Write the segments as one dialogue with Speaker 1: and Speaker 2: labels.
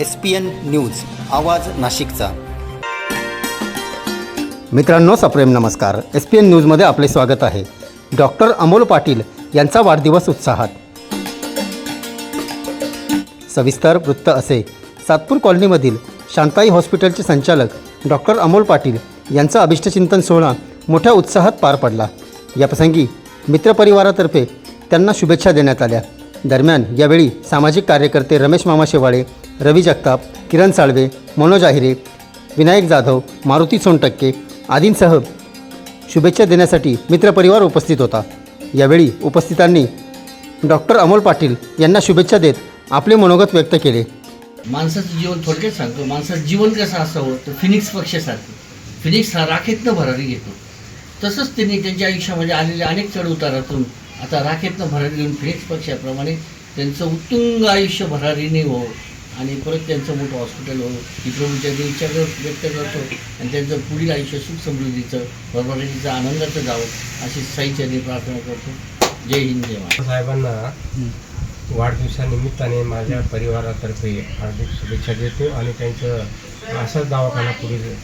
Speaker 1: S P N news आवाज नाशिकचा. मित्रांनो सप्रेम नमस्कार. एस पी एन न्यूजमध्ये आपले स्वागत आहे. डॉक्टर अमोल पाटील यांचा वाढदिवस उत्साहात. सविस्तर वृत्त असे. सातपूर कॉलनीमधील शांताई हॉस्पिटलचे संचालक डॉक्टर अमोल पाटील यांचा अभिष्टचिंतन सोहळा मोठ्या उत्साहात पार पडला. याप्रसंगी मित्रपरिवारातर्फे त्यांना शुभेच्छा देण्यात आल्या. दरम्यान यावेळी सामाजिक कार्यकर्ते रमेश मामा शेवाळे रवी जगताप किरण साळवे मनोज आहिरे विनायक जाधव मारुती सोनटक्के आदींसह शुभेच्छा देण्यासाठी मित्रपरिवार उपस्थित होता. यावेळी उपस्थितांनी डॉक्टर अमोल पाटील यांना शुभेच्छा देत आपले मनोगत व्यक्त केले.
Speaker 2: माणसाचं जीवन थोडक्यात सांगतो. माणसाचं जीवन कसं असावं? तर फिनिक्स पक्षासारखं फिनिक्स हा राखेतनं भरारी घेतो. तसंच त्यांनी त्यांच्या आयुष्यामध्ये आलेल्या अनेक चढ उतारातून आता राखेतनं भरारी घेऊन फिनिक्स पक्षाप्रमाणे त्यांचं उत्तुंग आयुष्य भरारीने हो आणि परत त्यांचं मोठं हॉस्पिटल हो ही प्रभूच्या इच्छा कर- व्यक्त करतो आणि त्यांचं पुढील आयुष्य सुख समृद्धीचं भरभराटीचं आनंदाचं जावं अशी साईचरणी प्रार्थना करतो. जय हिंद जय महाराष्ट्र.
Speaker 3: साहेबांना वाढदिवसानिमित्ताने माझ्या परिवारातर्फे हार्दिक शुभेच्छा देतो आणि त्यांचं असाच दवाखाना पुढे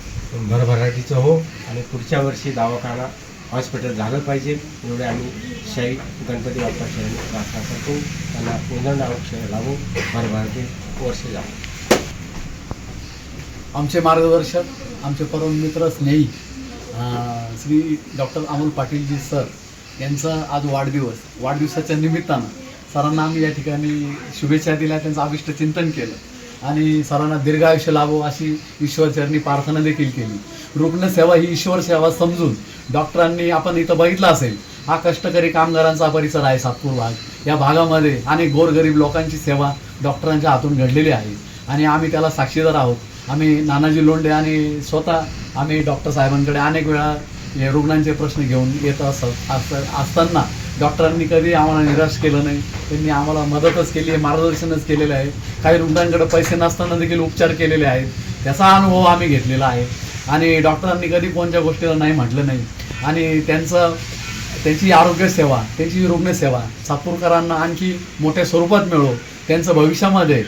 Speaker 3: भरभराटीचं हो आणि पुढच्या वर्षी दवाखाना हॉस्पिटल झालं पाहिजे एवढे आम्ही शाही गणपती बाप्पा शाही प्रार्थना करतो. त्यांना पूर्ण अक्षर लावू भरभराटी वर्ष जावं.
Speaker 4: आमचे मार्गदर्शक आमचे परम मित्र स्नेही श्री डॉक्टर अमोल पाटीलजी सर यांचा आज वाढदिवस. वाढदिवसाच्या निमित्तानं सरांना आम्ही या ठिकाणी शुभेच्छा दिल्या त्यांचं अभिष्ट चिंतन केलं. आणि सरांना दीर्घायुष्य लाभो अशी ईश्वरचरणी प्रार्थना देखील केली. रुग्णसेवा ही ईश्वर सेवा समजून डॉक्टरांनी आपण इथं बघितलं असेल हा कष्टकरी कामगारांचा परिसर आहे सातपूर भाग. या भागामध्ये अनेक गोरगरीब लोकांची सेवा डॉक्टरांच्या हातून घडलेली आहे. आणि आम्ही त्याला साक्षीदार आहोत. आम्ही नानाजी लोंढे आणि स्वतः आम्ही डॉक्टर साहेबांकडे अनेक वेळा रुग्णांचे प्रश्न घेऊन येत असत असत- असताना डॉक्टरांनी कधी आम्हाला निराश केलं नाही. त्यांनी आम्हाला मदतच केली आहे मार्गदर्शनच केलेलं आहे. काही रुग्णांकडे पैसे नसताना देखील उपचार केलेले आहेत. त्याचा अनुभव आम्ही घेतलेला आहे. आणि डॉक्टरांनी कधी कोणत्या गोष्टीला नाही म्हटलं नाही. आणि त्यांचं त्यांची आरोग्यसेवा त्यांची रुग्णसेवा सातपूरकरांना आणखी मोठ्या स्वरूपात मिळो. त्यांचं भविष्यामध्ये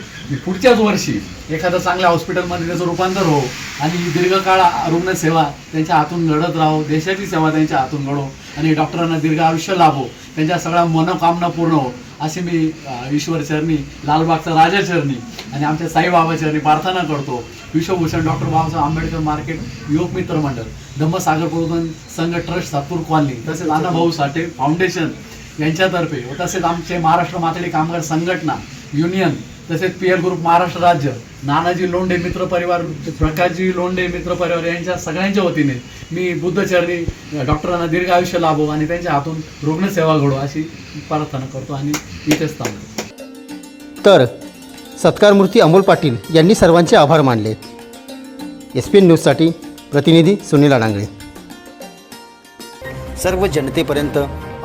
Speaker 4: पुढच्याच वर्षी एखाद्या चांगल्या हॉस्पिटलमध्ये त्याचं रूपांतर हो आणि दीर्घकाळ रुग्णसेवा त्यांच्या हातून घडत राहो देशाची सेवा त्यांच्या हातून घडो आणि डॉक्टरांना दीर्घ आयुष्य लाभो त्यांच्या सगळ्या मनोकामना पूर्ण हो अशी मी ईश्वर चरणी लालबागचा राजा चरणी आणि आमच्या साईबाबा चरणी प्रार्थना करतो. विश्वभूषण डॉक्टर बाबासाहेब आंबेडकर मार्केट युवक मित्र मंडळ धम्मसागर प्रबोधन संघ ट्रस्ट सातपूर कॉलनी तसेच अण्णाभाऊ साठे फाउंडेशन यांच्यातर्फे व तसेच आमचे महाराष्ट्र माथाडी कामगार संघटना युनियन तसेच पी एल ग्रुप महाराष्ट्र राज्य नानाजी लोंढे मित्र परिवार प्रकाशजी लोंढे मित्र परिवार यांच्या सगळ्यांच्या वतीने मी बुद्धचरणी डॉक्टरांना दीर्घ आयुष्य लाभो आणि त्यांच्या हातून रुग्णसेवा घडो अशी प्रार्थना करतो आणि इथेच थांबतो.
Speaker 1: तर सत्कारमूर्ती अमोल पाटील यांनी सर्वांचे आभार मानले. एस पी एन न्यूजसाठी प्रतिनिधी सुनील अडांगळे सर्व जनतेपर्यंत